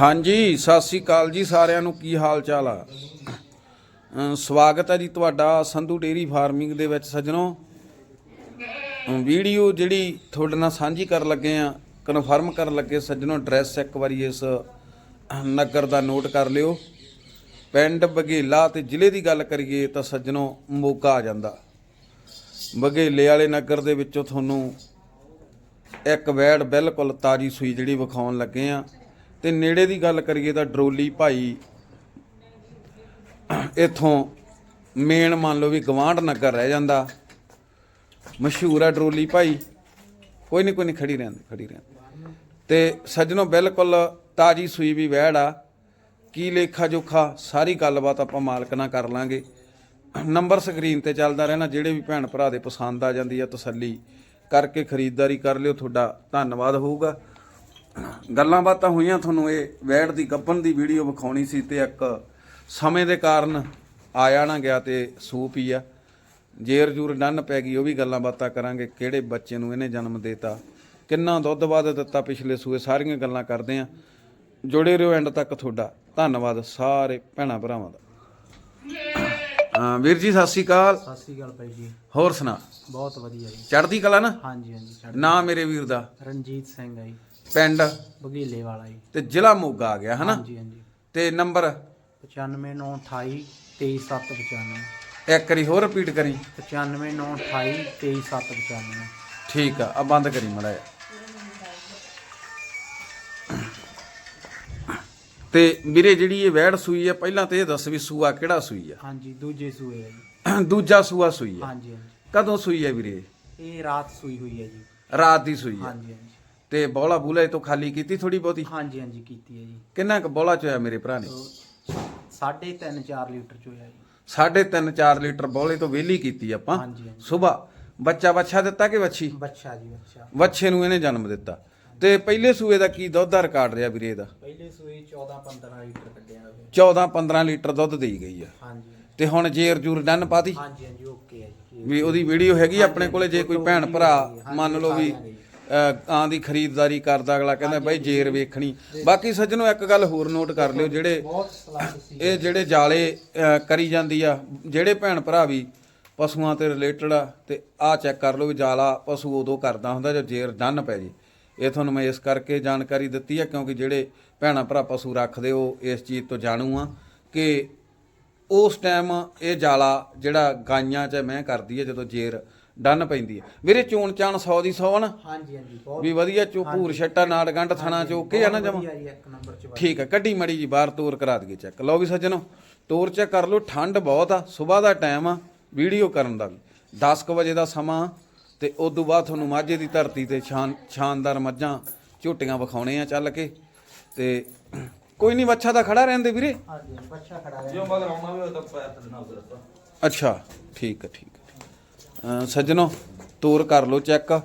ਹਾਂਜੀ, ਸਤਿ ਸ੍ਰੀ ਅਕਾਲ ਜੀ ਸਾਰਿਆਂ ਨੂੰ, ਕੀ ਹਾਲ ਚਾਲ ਆ? ਸਵਾਗਤ ਹੈ ਜੀ ਤੁਹਾਡਾ ਸੰਧੂ ਡੇਰੀ ਫਾਰਮਿੰਗ ਦੇ ਵਿੱਚ ਸੱਜਣੋ। ਵੀਡੀਓ ਜਿਹੜੀ ਤੁਹਾਡੇ ਨਾਲ ਸਾਂਝੀ ਕਰਨ ਲੱਗੇ ਆ, ਕਨਫਰਮ ਕਰਨ ਲੱਗੇ ਸੱਜਣੋ, ਐਡਰੈਸ ਇੱਕ ਵਾਰੀ ਇਸ ਨਗਰ ਦਾ ਨੋਟ ਕਰ ਲਿਓ। ਪਿੰਡ ਬਘੇਲਾ ਤੇ ਜ਼ਿਲ੍ਹੇ ਦੀ ਗੱਲ ਕਰੀਏ ਤਾਂ ਸੱਜਣੋ ਮੋਗਾ ਆ ਜਾਂਦਾ। ਬਘੇਲੇ ਵਾਲੇ ਨਗਰ ਦੇ ਵਿੱਚੋਂ ਤੁਹਾਨੂੰ ਇੱਕ ਵੈੜ ਬਿਲਕੁਲ ਤਾਜੀ ਸੂਈ ਜਿਹੜੀ ਵਿਖਾਉਣ ਲੱਗੇ ਆ। ਤੇ ਨੇੜੇ ਦੀ ਗੱਲ ਕਰੀਏ ਤਾਂ ਡਰੋਲੀ ਭਾਈ ਇਥੋਂ ਮੇਨ ਮੰਨ ਲਓ ਵੀ ਗਵਾਂਢ ਨਗਰ ਰਹਿ ਜਾਂਦਾ। ਮਸ਼ਹੂਰ ਆ ਡਰੋਲੀ ਭਾਈ। ਕੋਈ ਨਹੀਂ ਕੋਈ ਨਹੀਂ ਖੜੀ ਰਹਿੰਦੇ ਖੜੀ ਰਹਿੰਦੇ ਤੇ ਸੱਜਣੋ ਬਿਲਕੁਲ ਤਾਜੀ ਸੂਈ ਵੀ ਵੈੜ ਆ। ਕੀ ਲੇਖਾ ਜੋਖਾ, ਸਾਰੀ ਗੱਲਬਾਤ ਆਪਾਂ ਮਾਲਕ ਨਾਲ ਕਰ ਲਾਂਗੇ। ਨੰਬਰ ਸਕਰੀਨ ਤੇ ਚੱਲਦਾ ਰਹਿਣਾ, ਜਿਹੜੇ ਵੀ ਭੈਣ ਭਰਾ ਦੇ ਪਸੰਦ ਆ ਜਾਂਦੀ ਆ ਤਸੱਲੀ ਕਰਕੇ ਖਰੀਦਦਾਰੀ ਕਰ ਲਿਓ, ਤੁਹਾਡਾ ਧੰਨਵਾਦ ਹੋਊਗਾ। ਗੱਲਾਂ ਬਾਤਾਂ ਹੋਈਆਂ ਤੁਹਾਨੂੰ ਇਹ ਵੈੜ ਦੀ ਗੱਬਨ ਦੀ ਵੀਡੀਓ ਵਿਖਾਉਣੀ ਸੀ ਤੇ ਇੱਕ ਸਮੇਂ ਦੇ ਕਾਰਨ ਆਇਆ ਨਾ ਗਿਆ ਤੇ ਸੂਪ ਹੀ ਆ। ਜੇਰ ਜੂਰ ਡੰਨ ਪੈ ਗਈ ਉਹ ਵੀ ਗੱਲਾਂ ਬਾਤਾਂ ਕਰਾਂਗੇ। ਕਿਹੜੇ ਬੱਚੇ ਨੂੰ ਇਹਨੇ ਜਨਮ ਦਿੱਤਾ? ਕਿੰਨਾ ਦੁੱਧ ਵੱਧ ਦਿੱਤਾ ਪਿਛਲੇ ਸੂਏ? ਸਾਰੀਆਂ ਗੱਲਾਂ ਕਰਦੇ ਆ। ਜੁੜੇ ਰਹੋ ਐਂਡ ਤੱਕ ਤੁਹਾਡਾ। ਧੰਨਵਾਦ ਸਾਰੇ ਭੈਣਾਂ ਭਰਾਵਾਂ ਦਾ। ਵੀਰ ਜੀ ਸਤਿ ਸ਼੍ਰੀ ਅਕਾਲ। ਸਤਿ ਸ੍ਰੀ ਅਕਾਲ ਬਾਈ ਜੀ। ਹੋਰ ਸੁਣਾ? ਬਹੁਤ ਵਧੀਆ ਜੀ। ਚੜ੍ਹਦੀ ਕਲਾ ਨਾ? ਹਾਂਜੀ ਹਾਂਜੀ ਨਾਂ ਮੇਰੇ ਵੀਰ ਦਾ। ਰਣਜੀਤ ਸਿੰਘ ਆ ਜੀ। ਪਿੰਡ। ਬਗੀਲੇ ਵਾਲਾ ਜੀ। ਤੇ ਜ਼ਿਲ੍ਹਾ ਮੋਗਾ ਆ ਗਿਆ ਹਨਾ? ਹਾਂਜੀ ਹਾਂਜੀ। ਤੇ ਨੰਬਰ? 95928 23795 ਇੱਕ ਵਾਰੀ ਹੋਰ ਰਿਪੀਟ ਕਰੀ। 95928 23795 ਠੀਕ ਆ ਆ ਬੰਦ ਕਰੀ ਮੜਾ ਤੇ ਵੀਰੇ ਜਿਹੜੀ ਇਹ ਵੈੜ ਸੂਈ ਆ ਪਹਿਲਾਂ ਤੇ ਇਹ ਦੱਸ ਵੀ ਸੂਆ ਕਿਹੜਾ ਸੂਈ ਹਾਂਜੀ ਦੂਜੇ ਸੂਏ ਆ ਜੀ। ਆ ਦੂਜਾ ਸੂਆ ਸੂਈ ਆ। ਹਾਂਜੀ ਹਾਂਜੀ। ਕਦੋਂ ਸੂਈ ਆ ਵੀਰੇ? ਇਹ ਰਾਤ ਸੂਈ ਹੋਈ ਹੈ ਜੀ। ਰਾਤ ਦੀ ਸੂਈ ਆ। ਹਾਂਜੀ ਹਾਂਜੀ। ਤੇ ਬੋਲਾ ਬੂਲਾ ਇਹ ਤੋਂ ਖਾਲੀ ਕੀਤੀ ਥੋੜੀ ਬਹੁਤੀ? ਹਾਂਜੀ ਹਾਂਜੀ ਕੀਤੀ ਹੈ ਜੀ। ਕਿੰਨਾ ਕੁ ਬੋਲਾ ਚ ਹੋਇਆ ਮੇਰੇ ਭਰਾ ਨੇ? ਸਾਢੇ 3 4 ਲੀਟਰ ਚ ਹੋਇਆ ਜੀ। ਸਾਢੇ ਤਿੰਨ 4 ਲੀਟਰ ਬੋਲੇ ਤੋਂ ਵਿਹਲੀ ਕੀਤੀ ਆਪਾਂ। ਹਾਂਜੀ ਹਾਂਜੀ। ਸਵੇਰ ਬੱਚਾ ਬੱਚਾ ਦਿੱਤਾ ਕਿ ਵੱਛੀ? ਬੱਚਾ ਜੀ ਬੱਚਾ ਵੱਛੇ ਨੂੰ ਇਹਨੇ ਜਨਮ ਦਿੱਤਾ। ਤੇ ਪਹਿਲੇ ਸੂਏ ਦਾ ਕੀ ਦੁੱਧ ਦਾ ਰਿਕਾਰਡ ਰਿਹਾ ਵੀਰੇ ਦਾ ਪਹਿਲੇ ਸੂਏ 14 15 ਲੀਟਰ ਕੱਢਿਆ ਹੋਇਆ 14 15 ਲੀਟਰ ਦੁੱਧ ਦੇਈ ਗਈ ਆ। ਹਾਂਜੀ। ਤੇ ਹੁਣ ਜੇਰ ਜੂਰ ਡੰਨ ਪਾਤੀ? ਹਾਂਜੀ ਹਾਂਜੀ ਓਕੇ ਹੈ ਜੀ ਵੀ ਉਹਦੀ ਵੀਡੀਓ ਹੈਗੀ ਆਪਣੇ ਕੋਲੇ ਜੇ ਕੋਈ ਭੈਣ ਭਰਾ ਮੰਨ ਲਓ ਵੀ ਆਂ ਦੀ ਖਰੀਦਦਾਰੀ ਕਰਦਾ ਅਗਲਾ ਕਹਿੰਦਾ ਬਾਈ ਜੇਰ ਵੇਖਣੀ। ਬਾਕੀ ਸੱਜਣੋ ਇੱਕ ਗੱਲ ਹੋਰ ਨੋਟ ਕਰ ਲਿਓ ਜਿਹੜੇ ਇਹ ਜਿਹੜੇ ਜਾਲੇ ਕਰੀ ਜਾਂਦੀ ਆ ਜਿਹੜੇ ਭੈਣ ਭਰਾ ਵੀ ਪਸ਼ੂਆਂ ਤੇ ਰਿਲੇਟਡ ਆ ਤੇ ਆਹ ਚੈੱਕ ਕਰ ਲਓ ਵੀ ਜਾਲਾ ਪਸ਼ੂ ਉਦੋਂ ਕਰਦਾ ਹੁੰਦਾ ਜਦੋਂ ਜੇਰ ਡੰਨ ਪੈ ਜੇ। ਇਹ ਤੁਹਾਨੂੰ ਮੈਂ ਇਸ ਕਰਕੇ ਜਾਣਕਾਰੀ ਦਿੱਤੀ ਆ ਕਿਉਂਕਿ ਜਿਹੜੇ ਭੈਣਾ ਭਰਾ ਪਸ਼ੂ ਰੱਖਦੇ ਉਹ ਇਸ ਚੀਜ਼ ਤੋਂ ਜਾਣੂ ਆ ਕਿ ਉਸ ਟਾਈਮ ਇਹ ਜਾਲਾ ਜਿਹੜਾ ਗਾਈਆਂ 'ਚ ਮੈਂ ਕਰਦੀ ਆ ਜਦੋਂ ਜੇਰ ਡੰਨ ਪੈਂਦੀ ਆ ਵੀਰੇ ਚੋਣ ਚਾਣ 100 ਦੀ 100 ਨਾ ਹਾਂਜੀ ਹਾਂਜੀ ਬਹੁਤ ਵੀ ਵਧੀਆ ਚੋ ਭੂਰ ਛੱਟਾ ਨਾੜ ਗੰਢ ਥਣਾ ਚੋਕੇ ਆ ਨਾ ਜਮਾ? ਵਧੀਆ ਜੀ ਇੱਕ ਨੰਬਰ ਚ ਠੀਕ ਆ ਕੱਢੀ ਮੜੀ ਜੀ ਬਾਹਰ ਤੋਰ ਕਰਾ ਦਈਏ ਚੈੱਕ ਲਓ ਵੀ ਸੱਜਣੋ ਤੋਰ ਚੈੱਕ ਕਰ ਲਓ ਠੰਡ ਬਹੁਤ ਆ ਸਵੇਰ ਦਾ ਟਾਈਮ ਆ ਵੀਡੀਓ ਕਰਨ ਦਾ ਵੀ। 10 ਕੁ ਵਜੇ ਦਾ ਸਮਾਂ ਤੇ ਉਸ ਤੋਂ ਬਾਅਦ ਤੁਹਾਨੂੰ ਮਾਝੇ ਦੀ ਧਰਤੀ ਤੇ ਸ਼ਾਨ ਸ਼ਾਨਦਾਰ ਮੱਝਾਂ ਝੋਟੀਆਂ ਵਿਖਾਉਣੇ ਆ ਚੱਲ ਕੇ। ਤੇ ਕੋਈ ਨਹੀਂ ਬੱਚਾ ਤਾਂ ਖੜਾ ਰਹਿੰਦੇ ਵੀਰੇ। ਹਾਂਜੀ ਬੱਚਾ ਖੜਾ ਹੈ ਅੱਛਾ ਠੀਕ ਹੈ ਠੀਕ ਹੈ। ਸੱਜਣੋ ਤੋਰ ਕਰ ਲਓ ਚੈੱਕ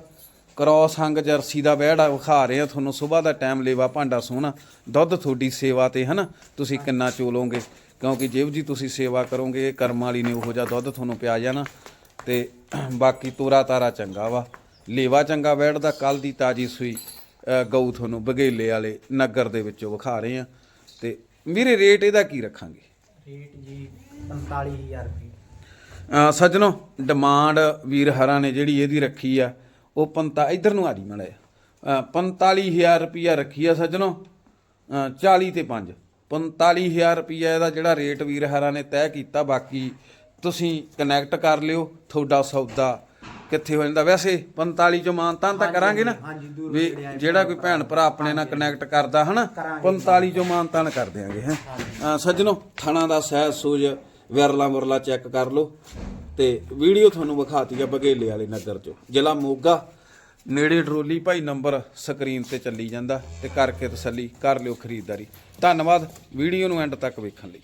ਕ੍ਰੋਸ ਹੰਗ ਜਰਸੀ ਦਾ ਵਿਹੜਾ ਵਿਖਾ ਰਹੇ ਆ ਤੁਹਾਨੂੰ। ਸਵੇਰ ਦਾ ਟਾਈਮ ਲੇਵਾ ਭਾਂਡਾ ਸੋਹਣਾ। ਦੁੱਧ ਤੁਹਾਡੀ ਸੇਵਾ ਤੇ ਹਨਾ ਤੁਸੀਂ ਕਿੰਨਾ ਚੋਲੋਗੇ? ਕਿਉਂਕਿ ਜਿਵ ਜੀ ਤੁਸੀਂ ਸੇਵਾ ਕਰੋਗੇ, ਇਹ ਕਰਮ ਵਾਲੀ ਨੇ ਉਹੋ ਜਿਹਾ ਦੁੱਧ ਤੁਹਾਨੂੰ ਪਿਆ ਜਾਣਾ। ਤੇ ਬਾਕੀ ਤੋਰਾ ਤਾਰਾ ਚੰਗਾ ਵਾ। ਲੇਵਾ ਚੰਗਾ ਵਿਹੜ ਦਾ ਕੱਲ ਦੀ ਤਾਜੀ ਸੂਈ ਗਊ ਤੁਹਾਨੂੰ ਬਗੇਲੇ ਵਾਲੇ ਨਗਰ ਦੇ ਵਿੱਚੋਂ ਵਿਖਾ ਰਹੇ ਆ ਤੇ ਵੀਰੇ ਰੇਟ ਇਹਦਾ ਕੀ ਰੱਖਾਂਗੇ? ਰੇਟ ਜੀ 45000 ਰੁਪਏ। ਸੱਜਣੋ ਡਿਮਾਂਡ ਵੀਰ ਹਰਾਂ ਨੇ ਜਿਹੜੀ ਇਹਦੀ ਰੱਖੀ ਆ ਉਹ ਪੰਤਾ ਇਧਰ ਨੂੰ ਆ ਜੀ ਮੜਾ 45000 ਰੁਪਿਆ ਰੱਖੀ ਆ ਸੱਜਣੋ ਅਹ 40 ਤੇ 5 45000 ਰੁਪਿਆ ਇਹਦਾ ਜਿਹੜਾ ਰੇਟ ਵੀਰ ਹਰਾਂ ਨੇ ਤੈਅ ਕੀਤਾ ਬਾਕੀ ਤੁਸੀਂ ਕਨੈਕਟ ਕਰ ਲਿਓ ਤੁਹਾਡਾ ਸੌਦਾ ਕਿੱਥੇ ਹੋ ਜਾਂਦਾ। ਵੈਸੇ 45 ਚੋਂ ਮਾਨਤਾਂ ਤਾਂ ਕਰਾਂਗੇ ਨਾ ਵੀ ਜਿਹੜਾ ਕੋਈ ਭੈਣ ਭਰਾ ਆਪਣੇ ਨਾਲ ਕਨੈਕਟ ਕਰਦਾ ਹਨਾ 45 ਚੋਂ ਮਾਨਤਾਂ ਕਰ ਦਿਆਂਗੇ ਹੈ। ਸੱਜਣੋ ਥਣਾ ਦਾ ਸਹਿਜ ਸੂਜ ਵਿਰਲਾ ਮੁਰਲਾ ਚੈੱਕ ਕਰ ਲਓ ਤੇ ਵੀਡੀਓ ਤੁਹਾਨੂੰ ਵਿਖਾਤੀ ਆ ਬਗੇਲੇ ਵਾਲੇ ਨਗਰ ਚੋਂ। ਜ਼ਿਲ੍ਹਾ ਮੋਗਾ। ਨੇੜੇ ਡਰੋਲੀ ਭਾਈ ਨੰਬਰ ਸਕਰੀਨ ਤੇ ਚੱਲੀ ਜਾਂਦਾ ਤੇ ਕਰਕੇ ਤਸੱਲੀ ਕਰ ਲਿਓ ਖਰੀਦਦਾਰੀ। ਧੰਨਵਾਦ, ਵੀਡੀਓ ਨੂੰ ਐਂਡ ਤੱਕ ਵੇਖਣ ਲਈ।